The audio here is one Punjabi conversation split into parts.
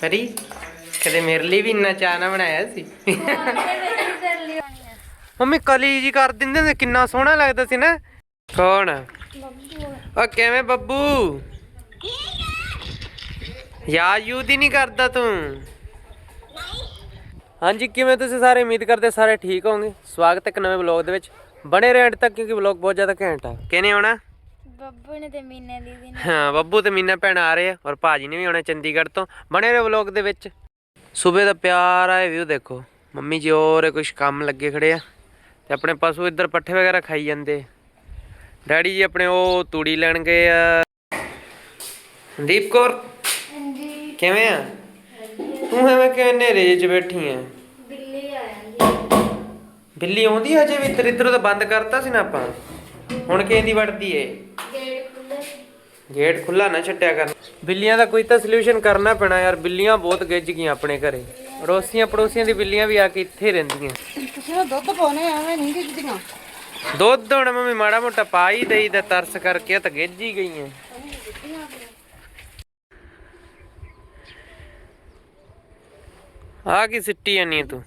ਪਰੀ ਕਦੇ ਮੇਰੇ ਲਈ ਵੀ ਇੰਨਾ ਚਾਹ ਨਾ ਬਣਾਇਆ ਸੀ? ਮੰਮੀ, ਕਲੀ ਜੀ ਕਰ ਦਿੰਦੇ ਨੇ, ਕਿੰਨਾ ਸੋਹਣਾ ਲੱਗਦਾ ਸੀ ਨਾ। ਕੌਣ? ਉਹ ਕਿਵੇਂ ਬੱਬੂ? ਯਾਦ ਯੂਦ ਹੀ ਨਹੀਂ ਕਰਦਾ ਤੂੰ। ਹਾਂਜੀ, ਕਿਵੇਂ ਤੁਸੀਂ ਸਾਰੇ? ਉਮੀਦ ਕਰਦੇ ਸਾਰੇ ਠੀਕ ਹੋਵੋਗੇ। ਸਵਾਗਤ ਹੈ ਇੱਕ ਨਵੇਂ ਵਲੌਗ ਦੇ ਵਿੱਚ। ਬਣੇ ਰਹਿਣ ਤੱਕ, ਕਿਉਂਕਿ ਵਲੌਗ ਬਹੁਤ ਜ਼ਿਆਦਾ ਘੈਂਟ ਆ। ਕਿਹਨੇ ਆਉਣਾ? ਬੱਬੂ ਨੇ ਤੇ ਮੀਨਾ ਦੀਦੀ ਨੇ ਹਾਂ ਬੱਬੂ ਤੇ ਮੀਨਾ ਭੈਣ ਆ ਰਹੇ ਆ ਔਰ ਭਾਜੀ ਨੇ ਵੀ ਆਉਣਾ ਚੰਡੀਗੜ੍ਹ ਤੋਂ। ਬਣੇ ਰਹੇ ਵਲੌਗ ਦੇ ਵਿੱਚ। ਸਵੇਰ ਦਾ ਪਿਆਰਾ ਇਹ ਵਿਊ ਦੇਖੋ। ਮੰਮੀ ਜੀ ਹੋਰ ਕੁਝ ਕੰਮ ਲੱਗੇ ਖੜੇ ਆ। ਤੇ ਆਪਣੇ ਪਸ਼ੂ ਇੱਧਰ ਪੱਠੇ ਵਗੈਰਾ ਖਾਈ ਜਾਂਦੇ। ਡੈਡੀ ਜੀ ਆਪਣੇ ਉਹ ਤੂੜੀ ਲੈਣ ਗਏ ਆ। ਦੀਪ ਕੌਰ ਹਾਂਜੀ। ਕਿਵੇਂ ਆ? ਤੂੰ ਐਵੇਂ ਕਿਵੇਂ ਹਨੇਰੇ 'ਚ ਬੈਠੀ ਆ ਬਿੱਲੀ ਆ ਜਾਂਦੀ ਬਿੱਲੀ ਆਉਂਦੀ ਆ ਅਜੇ ਵੀ ਇੱਧਰ ਇੱਧਰ ਤਾਂ ਬੰਦ ਕਰਤਾ ਸੀ ਨਾ ਆਪਾਂ। ਹੁਣ ਕਿਹਦੀ ਵੜਦੀ ਏ? ਗੇਟ ਖੁੱਲ੍ਹਾ ਗੇਟ ਖੁੱਲਾ ਨਾ ਛੱਡਿਆ ਕਰ। ਬਿੱਲੀਆਂ ਦਾ ਕੋਈ ਤਾਂ ਸੋਲੂਸ਼ਨ ਕਰਨਾ ਪੈਣਾ ਯਾਰ। ਬਿੱਲੀਆਂ ਬਹੁਤ ਗਿੱਜ ਗਈਆਂ ਆਪਣੇ ਘਰੇ। ਅੜੋਸੀਆਂ ਪੜੋਸੀਆਂ ਦੀ ਬਿੱਲੀਆਂ ਵੀ ਆ ਕੇ ਇੱਥੇ ਰਹਿੰਦੀਆਂ। ਤੁਸੀਂ ਦੁੱਧ ਪਾਉਨੇ ਐਵੇਂ ਨਹੀਂ ਗਿੱਜਦੀਆਂ। ਦੁੱਧ ਹੁਣ ਮੰਮੀ ਮਾੜਾ ਮੋਟਾ ਪਾ ਹੀ ਦੇਈ ਦਾ ਤਰਸ ਕਰਕੇ ਤਾਂ ਗਿੱਜ ਹੀ ਗਈਆਂ। ਆ ਕੀ ਸਿੱਟੀ ਜਾਨੀ ਤੂੰ?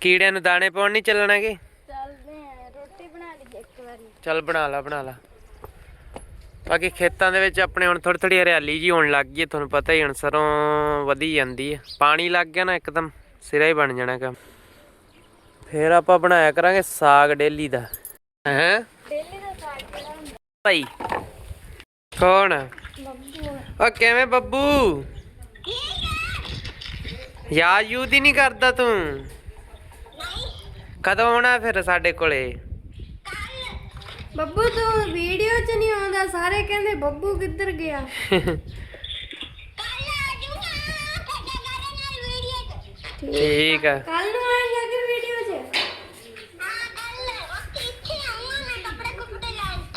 ਕੀੜਿਆਂ ਨੂੰ ਦਾਣੇ ਪਾਉਣ ਨਹੀਂ ਚੱਲਣਾਗੇ ਚੱਲਦੇ ਆ ਰੋਟੀ ਬਣਾ ਲਈ ਇੱਕ ਵਾਰੀ ਚੱਲ ਬਣਾ ਲਾ ਬਣਾ ਲਾ। ਬਾਕੀ ਖੇਤਾਂ ਦੇ ਵਿੱਚ ਆਪਣੇ ਹੁਣ ਥੋੜੀ ਥੋੜੀ ਹਰਿਆਲੀ ਜੀ ਹੋਣ ਲੱਗ ਗਈ ਹੈ, ਤੁਹਾਨੂੰ ਪਤਾ ਹੀ ਹੁਣ ਸਰੋਂ ਵਧੀ ਜਾਂਦੀ ਹੈ। ਪਾਣੀ ਲੱਗ ਗਿਆ ਨਾ ਇੱਕਦਮ ਸਿਰਾ ਹੀ ਬਣ ਜਾਣਾ ਕੰਮ। ਫੇਰ ਆਪਾਂ ਬਣਾਇਆ ਕਰਾਂਗੇ ਸਾਗ ਡੇਲੀ ਦਾ। ਹੈ? ਡੇਲੀ ਦਾ ਸਾਗ ਕਿਹੜਾ ਹੁੰਦਾ? ਭਾਈ ਕੌਣ? ਬੱਬੂ ਕਿਵੇਂ ਬੱਬੂ? ਯਾਦ ਯੂਦ ਹੀ ਨਹੀਂ ਕਰਦਾ ਤੂੰ। ਕਦੋਂ ਆਉਣਾ ਫਿਰ ਸਾਡੇ ਕੋਲੇ? ਬੱਬੂ ਤੂੰ ਵੀਡੀਓ 'ਚ ਨਹੀਂ ਆਉਂਦਾ ਸਾਰੇ ਕਹਿੰਦੇ ਬੱਬੂ ਕਿੱਧਰ ਗਿਆ? ਠੀਕ ਆ। ਕੱਲ ਨੂੰ ਆਏਗਾ ਕਿ ਵੀਡੀਓ 'ਚ?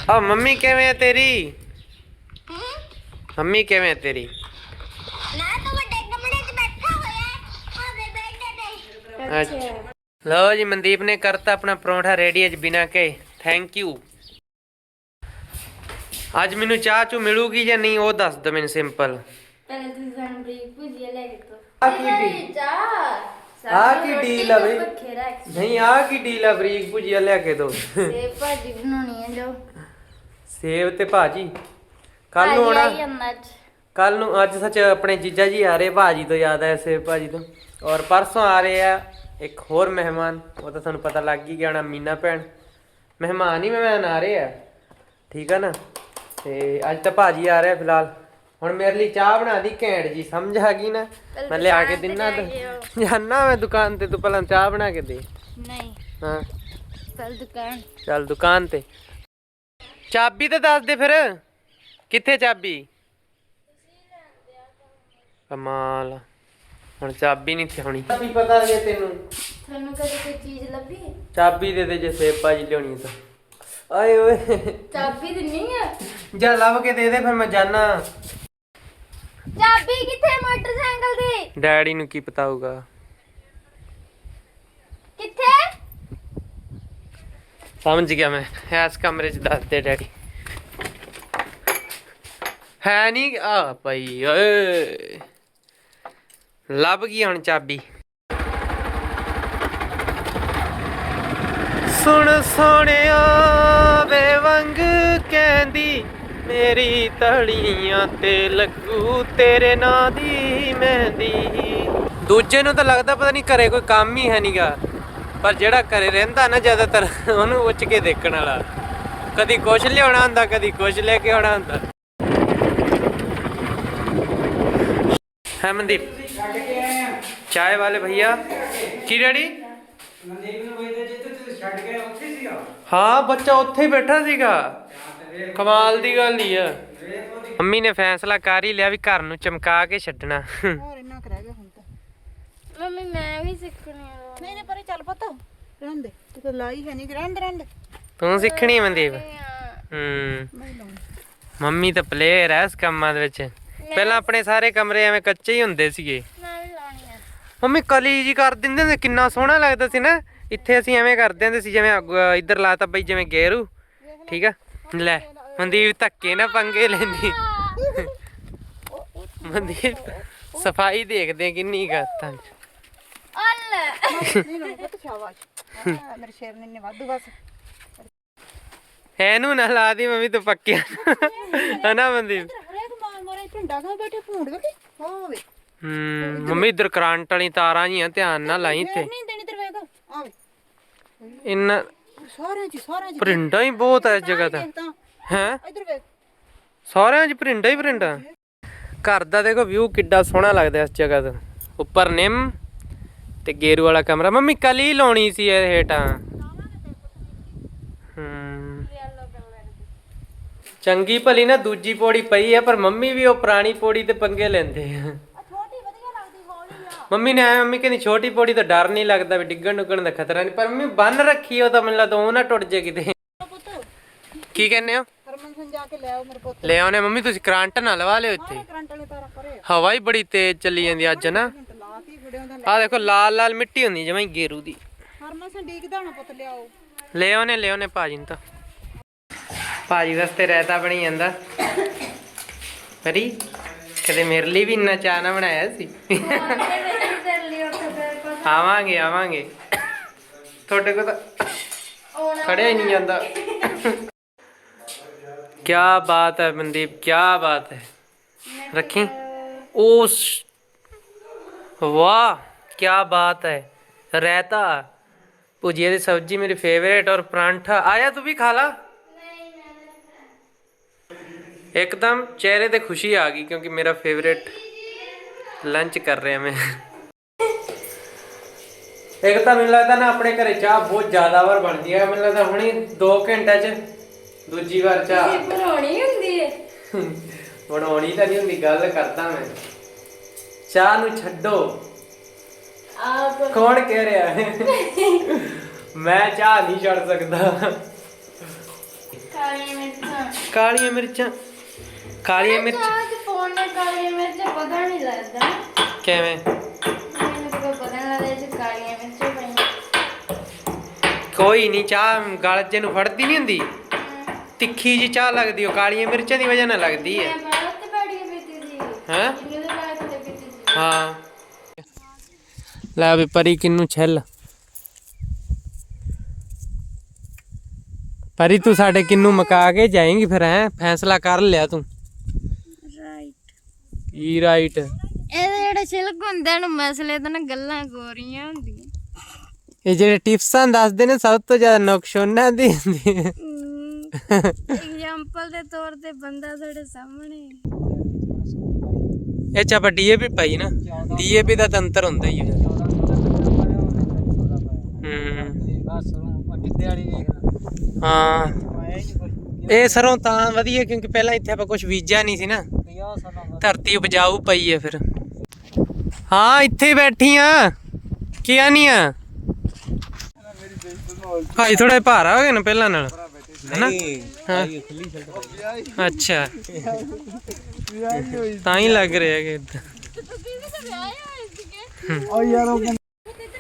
ਆ ਮੰਮੀ ਕਿਵੇਂ ਆ ਤੇਰੀ? ਮੰਮੀ ਕਿਵੇਂ ਆ ਤੇਰੀ? ਅੱਛਾ। ਲਓ ਜੀ ਮਨਦੀਪ ਨੇ ਕਰਤਾ ਆਪਣਾ ਪਰੌਂਠਾ ਰੈਡੀ ਅੱਜ ਬਿਨਾ ਕੇ ਥੈਂਕ ਯੂ ਅੱਜ ਮੈਨੂੰ ਚਾਹ ਚੂ ਮਿਲੂਗੀ ਜਾਂ ਨਹੀਂ ਉਹ ਦੱਸ ਦੋ ਮੈਨੂੰ ਸਿੰਪਲ ਪਹਿਲੇ ਤੁਸੀਂ ਸਾਨੂੰ ਬ੍ਰੇਕ ਭੁਜੀਆ ਲੈ ਕੇ ਦੋ ਆ ਕੀ ਡੀ- ਚਾਹ ਆ ਕੀ ਡੀਲ ਆ ਬਈ? ਨਹੀਂ ਆ ਕੀ ਡੀਲ ਆ ਬਰੀਕ ਭੁਜੀਆ ਲਿਆ ਕੇ ਦੋ। ਤੇ ਭਾਜੀ ਬਣਾਉਣੀ ਹੈ ਜੋ ਸੇਬ ਤੇ ਭਾਜੀ। ਕੱਲ ਨੂੰ ਆਉਣਾ। ਕੱਲ ਨੂੰ ਅੱਜ ਸੱਚ ਆਪਣੇ ਜੀਜਾ ਜੀ ਆ ਰਹੇ ਭਾਜੀ ਤੋਂ ਯਾਦ ਆਇਆ ਸੇਬ ਭਾਜੀ ਤੋਂ। ਔਰ ਪਰਸੋਂ ਆ ਰਹੇ ਆ ਇੱਕ ਹੋਰ ਮਹਿਮਾਨ ਉਹ ਤਾਂ ਤੁਹਾਨੂੰ ਪਤਾ ਲੱਗ ਹੀ ਗਿਆ ਹੋਣਾ ਮੀਨਾ ਭੈਣ। ਮਹਿਮਾਨ ਹੀ ਮਹਿਮਾਨ ਆ ਰਹੇ ਆ। ਠੀਕ ਆ ਨਾ? ਤੇ ਅੱਜ ਤਾਂ ਭਾਜੀ ਆ ਰਿਹਾ ਫਿਲਹਾਲ। ਹੁਣ ਮੇਰੇ ਲਈ ਚਾਹ ਬਣਾ ਦੀ ਘੈਂਟ ਜੀ ਸਮਝ ਆ ਗਈ ਨਾ? ਮੈਂ ਲਿਆ ਕੇ ਦਿਨਾ ਤਾਂ। ਜਾਨਾ ਮੈਂ ਦੁਕਾਨ ਤੇ ਤੂੰ ਪਹਿਲਾਂ ਚਾਹ ਬਣਾ ਕੇ ਦੇ। ਨਹੀਂ। ਹਾਂ। ਕੱਲ ਦੁਕਾਨ। ਚੱਲ ਦੁਕਾਨ ਤੇ। ਚਾਬੀ ਤਾਂ ਦੱਸ ਦੇ ਫਿਰ। ਕਿੱਥੇ ਚਾਬੀ? ਕਮਾਲ। ਹੁਣ ਚਾਬੀ ਨਹੀਂ ਤੇ ਹੋਣੀ ਚਾਬੀ ਪਤਾ ਜੇ ਤੈਨੂੰ। ਤੁਹਾਨੂੰ ਕਦੇ ਕੋਈ ਚੀਜ਼ ਲੱਭੀ? ਚਾਬੀ ਦੇ ਦੇ ਜੇ ਸੇਪਾ ਜੀ ਲਿਆਉਣੀ ਤਾਂ। ਆਏ ਓਏ। ਚਾਬੀ ਦਿੰਨੀ ਆ? ਜਾ ਲੱਭ ਕੇ ਦੇ ਦੇ ਫਿਰ ਮੈਂ ਜਾਣਾ ਚਾਬੀ ਕਿੱਥੇ ਮੋਟਰਸਾਈਕਲ ਦੀ? ਡੈਡੀ ਨੂੰ ਕੀ ਪਤਾ ਹੋਊਗਾ। ਕਿੱਥੇ? ਸਮਝ ਗਿਆ ਮੈਂ। ਇਸ ਕਮਰੇ 'ਚ ਦੱਸ ਦੇ ਡੈਡੀ। ਹੈ ਨਹੀਂ ਆ ਪਈ ਓਏ। ਲੱਭ ਗਈ ਹੁਣ ਚਾਬੀ। ਸੁਣ ਸੋਹਣਿਆ ਬੇਵੰਗ ਕਹਿੰਦੀ, ਮੇਰੀ ਤਲੀਆਂ ਤੇ ਲੱਗੂ ਤੇਰੇ ਨਾਂ ਦੀ ਮਹਿੰਦੀ। ਦੂਜੇ ਨੂੰ ਤਾਂ ਲੱਗਦਾ ਪਤਾ ਨਹੀਂ ਘਰੇ ਕੋਈ ਕੰਮ ਹੀ ਹੈ ਨਹੀਂਗਾ ਪਰ ਜਿਹੜਾ ਘਰੇ ਰਹਿੰਦਾ ਨਾ ਜ਼ਿਆਦਾਤਰ, ਉਹਨੂੰ ਉੱਚ ਕੇ ਦੇਖਣ ਵਾਲਾ। ਕਦੀ ਕੁਛ ਲਿਆਉਣਾ ਹੁੰਦਾ, ਕਦੀ ਕੁਛ ਲੈ ਕੇ ਆਉਣਾ ਹੁੰਦਾ। ਹੈ ਮਨਦੀਪ ਚਾय ਵਾਲੇ ਭਈਆ, ਕੀ ਹਾਂ ਬੱਚਾ ਉੱਥੇ ਹੀ ਬੈਠਾ ਸੀਗਾ। ਕਮਾਲ ਦੀ ਗੱਲ ਹੀ ਆ। ਮੰਮੀ ਨੇ ਫੈਸਲਾ ਕਰ ਹੀ ਲਿਆ ਵੀ ਘਰ ਨੂੰ ਚਮਕਾ ਕੇ ਛੱਡਣਾ। ਹੋਰ ਇੰਨਾ ਕਰ ਗਿਆ ਹੁਣ ਤਾਂ। ਮੰਮੀ ਮੈਂ ਵੀ ਸਿੱਖਣੀ ਆ। ਨਹੀਂ ਨਹੀਂ ਪਰੇ ਚੱਲ ਪੁੱਤ। ਰਹਿਣ ਦੇ। ਤੂੰ ਤਾਂ ਲਾਈ ਹੈ ਨਹੀਂ ਰਹਿਣ ਦੇ ਰਹਿਣ ਦੇ। ਤੂੰ ਸਿੱਖਣੀ ਮਨਦੀਪ? ਹੂੰ। ਮੰਮੀ ਤਾਂ ਪਲੇਅਰ ਐ ਇਸ ਕੰਮਾਂ ਦੇ ਵਿੱਚ। ਪਹਿਲਾਂ ਆਪਣੇ ਸਾਰੇ ਕਮਰੇ ਐਵੇਂ ਕੱਚੇ ਹੀ ਹੁੰਦੇ ਸੀਗੇ। ਮੈਂ ਵੀ ਲਾਉਣੀ ਆ। ਮੰਮੀ ਕਲੀ ਜੀ ਕਰ ਦਿੰਦੇ ਨੇ ਕਿੰਨਾ ਸੋਹਣਾ ਲੱਗਦਾ ਸੀ ਨਾ। ਇੱਥੇ ਅਸੀਂ ਐਵੇਂ ਕਰਦੇ ਹੁੰਦੇ ਸੀ ਜਿਵੇਂ ਅੱਗ- ਇੱਧਰ ਲਾਤਾ ਬਈ ਜਿਵੇਂ ਗੇਰੂ। ਠੀਕ ਆ? ਲੈ ਮਨਦੀਪ ਧੱਕੇ ਨਾ ਪੰਗੇ ਲੈਂਦੀ। ਮਨਦੀਪ ਸਫ਼ਾਈ ਦੇਖਦੇ ਆ ਕਿੰਨੀ ਕਰਤਾ ਅੱਲ ਨਹੀਂ ਨਾ ਪੁੱਤ ਸ਼ਾਬਾਸ਼ ਹਾਂ, ਮੇਰੇ ਸ਼ੇਰ ਨੇ ਵਾਧੂ ਬਸ ਇਹਨੂੰ ਨਾ ਲਾ ਦੀ ਮੰਮੀ ਤੂੰ ਪੱਕਿਆ। ਹਨਾ ਮਨਦੀਪ? ਹਰੇਕ ਮਾਰ ਮਾਰੇ ਝੰਡਾ ਖਾ ਬੈਠੇ ਭੂੰਡ ਵੇਖੀ ਹੋਵੇ ਹੂੰ ਮੰਮੀ ਇਧਰ ਕਰੰਟ ਵਾਲੀ ਤਾਰਾਂ ਜੀਆਂ ਧਿਆਨ ਨਾਲ ਲਾਈ ਤੇ ਨਹੀਂ ਦੇਣੀ ਤੇਰੇ ਆਵੇ। ਇੰਨਾ ਸਾਰਿਆਂ ਚ ਸਾਰਿਆਂ ਚ ਪਰਿੰਡਾ ਹੀ ਬਹੁਤ ਹੈ ਇਸ ਜਗ੍ਹਾ ਤੇ। ਹੈ? ਇੱਧਰ ਵੇਖ। ਸਾਰਿਆਂ 'ਚ ਪਰਿੰਡਾ ਹੀ ਪਰਿੰਡਾ। ਘਰ ਦਾ ਦੇਖੋ ਵਿਊ ਕਿੱਡਾ ਸੋਹਣਾ ਲੱਗਦਾ ਇਸ ਜਗ੍ਹਾ ਤੋਂ। ਉੱਪਰ ਨਿੰਮ ਤੇ ਗੇਰੂ ਵਾਲਾ ਕਮਰਾ। ਮੰਮੀ ਕਲੀ ਲਾਉਣੀ ਸੀ ਇਹ ਹੇਠਾਂ। ਹੂੰ। ਚੰਗੀ ਭਲੀ ਨਾ ਦੂਜੀ ਪੌੜੀ ਪਈ ਹੈ ਪਰ ਮੰਮੀ ਵੀ ਉਹ ਪੁਰਾਣੀ ਪੌੜੀ ਤੇ ਪੰਗੇ ਲੈਂਦੇ ਆ ਛੋਟੀ ਵਧੀਆ ਲੱਗਦੀ ਹੌਲੀ ਆ ਮੰਮੀ ਨੇ ਐਂ ਮੰਮੀ ਕਹਿੰਦੀ ਛੋਟੀ ਪੌੜੀ ਤੋਂ ਡਰ ਨਹੀਂ ਲੱਗਦਾ ਵੀ ਡਿੱਗਣ ਡੁੱਗਣ ਦਾ ਖਤਰਾ ਨਹੀਂ ਪਰ ਮੰਮੀ ਬੰਨ ਰੱਖੀ ਉਹ ਤਾਂ ਮੈਨੂੰ ਲੱਗਦਾ ਉਹ ਨਾ ਟੁੱਟ ਜੇ ਕਿਤੇ। ਪੁੱਤ ਕੀ ਕਹਿੰਦੇ ਹੋ? ਹਰਮਨ ਸਿੰਘ ਜਾ ਕੇ ਲੈ ਆਓ ਮੇਰੇ ਪੁੱਤ। ਲੈ ਆਉਨੇ ਮੰਮੀ ਤੁਸੀਂ ਕਰੰਟ ਨਾ ਲਵਾ ਲਿਓ ਇੱਥੇ। ਕਰੰਟ ਵਾਲੇ ਤਾਰਾ ਪਰੇ ਹਵਾ ਹੀ ਬੜੀ ਤੇਜ਼ ਚੱਲੀ ਜਾਂਦੀ ਅੱਜ ਨਾ। ਫੜਿਓ ਦਾ ਆਹ ਦੇਖੋ ਲਾਲ ਲਾਲ ਮਿੱਟੀ ਹੁੰਦੀ ਜਿਵੇਂ ਗੇਰੂ ਦੀ। ਹਰਮਨ ਸਿੰਘ ਡੀਕਦਾ ਹੋਣਾ ਪੁੱਤ ਲਿਆਓ। ਲੈ ਆਉਨੇ ਲੈ ਆਉਨੇ ਭਾਜੀ ਨੂੰ ਤਾਂ। ਭਾਜੀ ਵਾਸਤੇ ਰਾਇਤਾ ਬਣੀ ਜਾਂਦਾ। ਹਰੀ ਕਦੇ ਮੇਰੇ ਲਈ ਵੀ ਇੰਨਾ ਚਾਹ ਨਾ ਬਣਾਇਆ ਸੀ ਤੇਰੇ ਲਈ ਉੱਥੇ ਫਿਰ ਪਤਾ ਆਵਾਂਗੇ ਆਵਾਂਗੇ। ਤੁਹਾਡੇ ਕੋਲ ਖੜਿਆ ਹੀ ਨਹੀਂ ਜਾਂਦਾ। ਕੀ ਬਾਤ ਹੈ ਮਨਦੀਪ ਕੀ ਬਾਤ ਹੈ। ਰੱਖੀ। ਉਸ ਵਾਹ ਕੀ ਬਾਤ ਹੈ। ਰਹਿਤਾ। ਭੁਜੀਆ ਦੀ ਸਬਜ਼ੀ ਮੇਰੀ ਫੇਵਰੇਟ ਔਰ ਪਰਾਂਠਾ। ਆਇਆ ਤੂੰ ਵੀ ਖਾ ਲਾ। ਇੱਕਦਮ ਚਿਹਰੇ ਤੇ ਖੁਸ਼ੀ ਆ ਗਈ ਕਿਉਂਕਿ ਮੇਰਾ ਫੇਵਰੇਟ ਲੰਚ ਕਰ ਰਿਹਾ ਮੈਂ। ਇੱਕ ਤਾਂ ਮੈਨੂੰ ਲੱਗਦਾ ਨਾ ਆਪਣੇ ਘਰੇ ਚਾਹ ਬਹੁਤ ਜ਼ਿਆਦਾ ਵਾਰ ਬਣਦੀ ਹੈ ਮੈਨੂੰ ਲੱਗਦਾ ਹੁਣੀ 2 ਘੰਟਿਆਂ 'ਚ ਦੂਜੀ ਵਾਰ ਚਾਹ। ਬਣਾਉਣੀ ਹੁੰਦੀ ਹੈ ਬਣਾਉਣੀ ਤਾਂ ਨਹੀਂ ਹੁੰਦੀ ਗੱਲ ਕਰਦਾ ਮੈਂ। ਚਾਹ ਨੂੰ ਛੱਡੋ। ਆਪ। ਕੌਣ ਕਹਿ ਰਿਹਾ ਹੈ? ਮੈਂ ਚਾਹ ਨਹੀਂ ਛੱਡ ਸਕਦਾ। ਕਾਲੀ ਮਿਰਚਾਂ। ਕਾਲੀਆਂ ਮਿਰਚਾਂ। ਕਾਲੀਆਂ ਮਿਰਚ ਚਾਹ ਚ ਪਾਉਣੇ ਕਾਲੀ ਮਿਰਚਾਂ ਪਤਾ ਨਹੀਂ ਲੱਗਦਾ। ਕਿਵੇਂ? ਕੋਈ ਨਹੀਂ ਚਾਹ ਗਲ ਜੇ ਨੂੰ ਫੜਦੀ ਨਹੀਂ ਹੁੰਦੀ। ਤਿੱਖੀ ਜੀ ਚਾਹ ਲੱਗਦੀ ਉਹ ਕਾਲੀਆਂ ਮਿਰਚਾਂ ਦੀ ਵਜ੍ਹਾ ਨਾਲ ਲੱਗਦੀ ਹੈ। ਸੀ। ਤੇ ਸੀ। ਲੈ ਵੀ ਪਰੀ ਕਿੰਨੂੰ ਛੱਲ। ਪਰੀ ਤੂੰ ਸਾਡੇ ਕਿੰਨੂੰ ਮਕਾ ਕੇ ਜਾਏਂਗੀ ਫਿਰ ਹੈ? ਫੈਸਲਾ ਕਰ ਲਿਆ ਤੂੰ। ਰਾਈਟ ਕੀ ਰਾਈਟ ਇਹਦੇ ਜਿਹੜੇ ਛਿਲਕ ਹੁੰਦੇ ਨੇ ਮਸਲੇ ਤਾਂ ਨਾ ਗੱਲਾਂ ਗੋਰੀਆਂ ਹੁੰਦੀਆਂ। ਇਹ ਜਿਹੜੇ ਟਿਪਸਾਂ ਦੱਸਦੇ ਨੇ ਸਭ ਤੋਂ ਜ਼ਿਆਦਾ ਨੁਕਸਾਨਾਂ ਦੀ ਹੁੰਦੀ ਹੈ। ਐਗਜ਼ਾਮਪਲ ਦੇ ਤੌਰ ਤੇ ਬੰਦਾ ਤੁਹਾਡੇ ਸਾਹਮਣੇ। ਇਹ ਚ ਆਪਾਂ ਡੀਏਪੀ ਪਾਈ ਨਾ। ਡੀਏਪੀ ਦਾ ਤੰਤਰ ਹੁੰਦਾ ਹੀ ਹੈ। ਹੂੰ। ਹਾਂ। ਇਹ ਸਰੋਂ ਤਾਂ ਵਧੀਆ ਕਿਉਂਕਿ ਪਹਿਲਾਂ ਇੱਥੇ ਆਪਾਂ ਕੁਝ ਬੀਜਿਆ ਨਹੀਂ ਸੀ ਨਾ। ਧਰਤੀ ਉਪਜਾਊ ਪਈ ਹੈ ਫਿਰ। ਹਾਂ ਇੱਥੇ ਬੈਠੀ ਆ। ਕੀ ਆਨੀ ਆ? ਭਾਈ ਥੋੜਾ ਭਾਰਾ ਹੋ ਗਿਆ ਨਾ ਪਹਿਲਾਂ ਨਾਲ ਹੈਨਾ ਹਾਂ। ਅੱਛਾ। ਤਾਂ ਹੀ ਲੱਗ ਰਿਹਾ ਕਿ।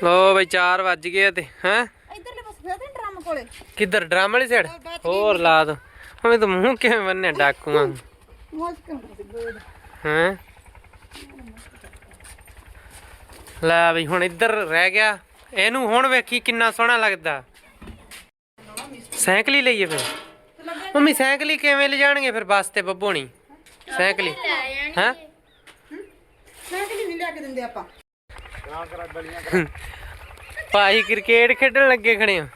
ਲੋ ਬਈ 4 ਵੱਜ ਗਏ ਤੇ ਹੈ? ਇੱਧਰਲੇ ਪਾਸੇ ਫੇਰ ਤੇ ਡਰਮ ਕੋਲੇ ਕਿੱਧਰ ਡਰਮ ਵਾਲੀ ਸਾਈਡ ਹੋਰ ਲਾ ਦੋ। ਹਮੇ ਤਾਂ ਮੂੰਹ ਕਿਵੇਂ ਬੰਨੇ ਡਾਕੂਆਂ ਹੈ? ਲੈ ਬਈ ਹੁਣ ਇੱਧਰ ਰਹਿ ਗਿਆ। ਇਹਨੂੰ ਹੁਣ ਵੇਖੀ ਕਿੰਨਾ ਸੋਹਣਾ ਲੱਗਦਾ। ਸਾਈਕਲ ਹੀ ਲਈਏ ਫਿਰ। ਮੰਮੀ ਸਾਈਕਲ ਹੀ ਕਿਵੇਂ ਲੈ ਜਾਣਗੇ ਫਿਰ? ਬੱਸ ਤੇ ਬੱਬੋਣੀ ਸਾਈਕਲ ਹੀ। ਹੈ? ਸਾਈਕਲ ਹੀ ਨਹੀਂ ਲਿਆ ਕੇ ਦਿੰਦੇ ਆਪਾਂ। ਭਾਈ ਕ੍ਰਿਕਟ ਖੇਡਣ ਲੱਗੇ ਖੜੇ ਆ।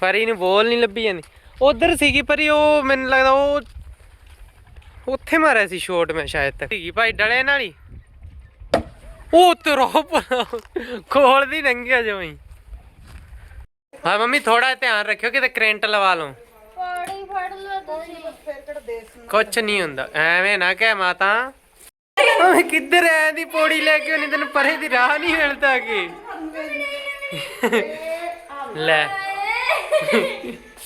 ਪਰੀ ਨੂੰ ਬੋਲ ਨਹੀਂ ਲੱਭੀ ਜਾਂਦੀ। ਉਧਰ ਸੀਗੀ ਪਰੀ ਉਹ ਮੈਨੂੰ ਲੱਗਦਾ ਉਹ ਉੱਥੇ ਮਾਰਿਆ ਸੀ ਸ਼ੋਟ ਮੈਂ ਸ਼ਾਇਦ ਤੱਕ। ਸੀਗੀ ਭਾਈ ਡਲੇ ਨਾਲ ਹੀ। ਉਹ ਤੇਰਾ ਕੋਲ ਦੀ ਲੰਘਿਆ ਜਮਈ ਹਾਂ ਮੰਮੀ ਥੋੜਾ ਧਿਆਨ ਰੱਖਿਓ ਕਿਤੇ ਕਰੰਟ ਲਵਾ ਲਓ। ਪੌੜੀ ਫੜ ਲਓ ਤੁਸੀਂ। ਫੇਰ ਕਿਹੜਾ ਦੇਸ ਨੂੰ ਕੁਛ ਨਹੀਂ ਹੁੰਦਾ। ਐਵੇਂ ਨਾ ਕਹਿ ਮਾਤਾ। ਓਏ ਕਿੱਧਰ ਐ ਦੀ ਪੌੜੀ ਲੈ ਕੇ ਨਹੀਂ ਤੈਨੂੰ ਪਰੇ ਦੀ ਰਾਹ ਨਹੀਂ ਮਿਲਦਾ ਕਿ ਲੈ।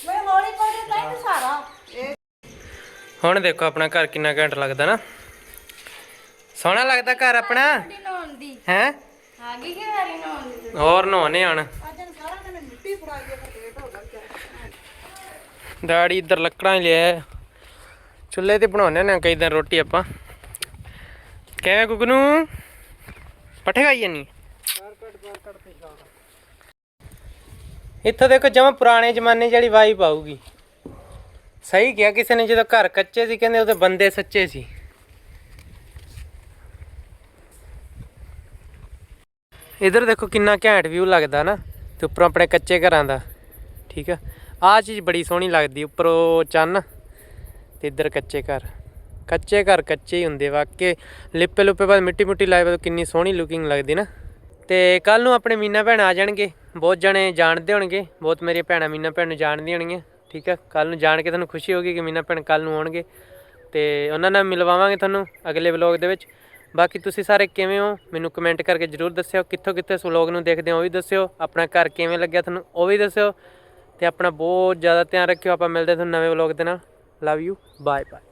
ਮੈਂ ਹੌਲੀ ਕੋਲੇ ਤਾਂ ਹੀ ਸਾਰਾ। ਹੁਣ ਦੇਖੋ ਆਪਣਾ ਘਰ ਕਿੰਨਾ ਘੈਂਟ ਲੱਗਦਾ ਨਾ। ਸੋਹਣਾ ਲੱਗਦਾ ਘਰ ਆਪਣਾ? ਨਹਾਉਣ ਦੀ ਹੈ? ਆ ਗਈ ਕਿ ਵਾਰੀ ਨਹਾਉਣ ਦੀ ਹੋਰ ਨਹਾਉਣੇ ਹਣ ਅੱਜ ਨੂੰ ਸਾਰਾ ਦਿਨ ਮਿੱਟੀ ਫੜਾਈ ਹੈ ਫਿਰ ਲੇਟ ਹੋ ਗਿਆ ਡੈਡੀ ਇੱਧਰ ਲੱਕੜਾਂ ਲਿਆ ਚੁੱਲ੍ਹੇ ਤੇ ਬਣਾਉਂਦੇ ਨੇ ਕਈ ਦਿਨ ਰੋਟੀ ਆਪਾਂ। ਕਿਵੇਂ ਗੁਗਨੂ? ਪੱਠੇ ਖਾਈ ਜਾਨੀ? ਇੱਥੋਂ ਦੇਖੋ ਜਮਾ ਪੁਰਾਣੇ ਜ਼ਮਾਨੇ ਜਿਹੜੀ ਵਾਈਬ ਆਊਗੀ। ਸਹੀ ਕਿਹਾ ਕਿਸੇ ਨੇ ਜਦੋਂ ਘਰ ਕੱਚੇ ਸੀ ਕਹਿੰਦੇ ਉਹਦੇ ਬੰਦੇ ਸੱਚੇ ਸੀ। ਇਧਰ ਦੇਖੋ ਕਿੰਨਾ ਘੈਂਟ ਵਿਊ ਲੱਗਦਾ ਨਾ, ਤੇ ਉੱਪਰੋਂ ਆਪਣੇ ਕੱਚੇ ਘਰਾਂ ਦਾ। ਠੀਕ ਆ? ਆਹ ਚੀਜ਼ ਬੜੀ ਸੋਹਣੀ ਲੱਗਦੀ, ਉੱਪਰੋਂ ਚੰਨ ਤੇ ਇੱਧਰ ਕੱਚੇ ਘਰ। ਕੱਚੇ ਘਰ ਕੱਚੇ ਹੀ ਹੁੰਦੇ ਵਾਕੇ ਲਿੱਪੇ ਲੁੱਪੇ ਬਾਅਦ ਮਿੱਟੀ ਮੁੱਟੀ ਲਾਏ ਬਾਅਦ ਕਿੰਨੀ ਸੋਹਣੀ ਲੁਕਿੰਗ ਲੱਗਦੀ ਨਾ। ਤੇ ਕੱਲ ਨੂੰ ਆਪਣੇ ਮੀਨਾ ਭੈਣ ਆ ਜਾਣਗੇ, ਬਹੁਤ ਜਣੇ ਜਾਣਦੇ ਹੋਣਗੇ, ਬਹੁਤ ਮੇਰੀਆਂ ਭੈਣਾਂ ਮੀਨਾ ਭੈਣ ਨੂੰ ਜਾਣਦੀਆਂ ਹੋਣਗੀਆਂ, ਠੀਕ ਹੈ ਕੱਲ ਨੂੰ ਜਾਣ ਕੇ ਤੁਹਾਨੂੰ ਖੁਸ਼ੀ ਹੋਗੀ ਕਿ ਮੀਨਾ ਭੈਣ ਕੱਲ ਨੂੰ ਆਉਣਗੇ। ਤੇ ਉਹਨਾਂ ਨਾਲ ਮਿਲਵਾਵਾਂਗੇ ਤੁਹਾਨੂੰ ਅਗਲੇ ਵਲੌਗ ਦੇ ਵਿੱਚ। ਬਾਕੀ ਤੁਸੀਂ ਸਾਰੇ ਕਿਵੇਂ ਹੋ? ਮੈਨੂੰ ਕਮੈਂਟ ਕਰਕੇ ਜਰੂਰ ਦੱਸਿਓ। ਕਿੱਥੋਂ ਕਿੱਥੇ ਇਸ ਵਲੌਗ ਨੂੰ ਦੇਖਦੇ ਹੋ ਉਹ ਵੀ ਦੱਸਿਓ। ਆਪਣਾ ਘਰ ਕਿਵੇਂ ਲੱਗਿਆ ਤੁਹਾਨੂੰ ਉਹ ਵੀ ਦੱਸਿਓ। ਤੇ ਆਪਣਾ ਬਹੁਤ ਜ਼ਿਆਦਾ ਧਿਆਨ ਰੱਖਿਓ, ਆਪਾਂ ਮਿਲਦੇ ਤੁਹਾਨੂੰ ਨਵੇਂ ਵਲੌਗ ਦੇ ਨਾਲ। Love you bye bye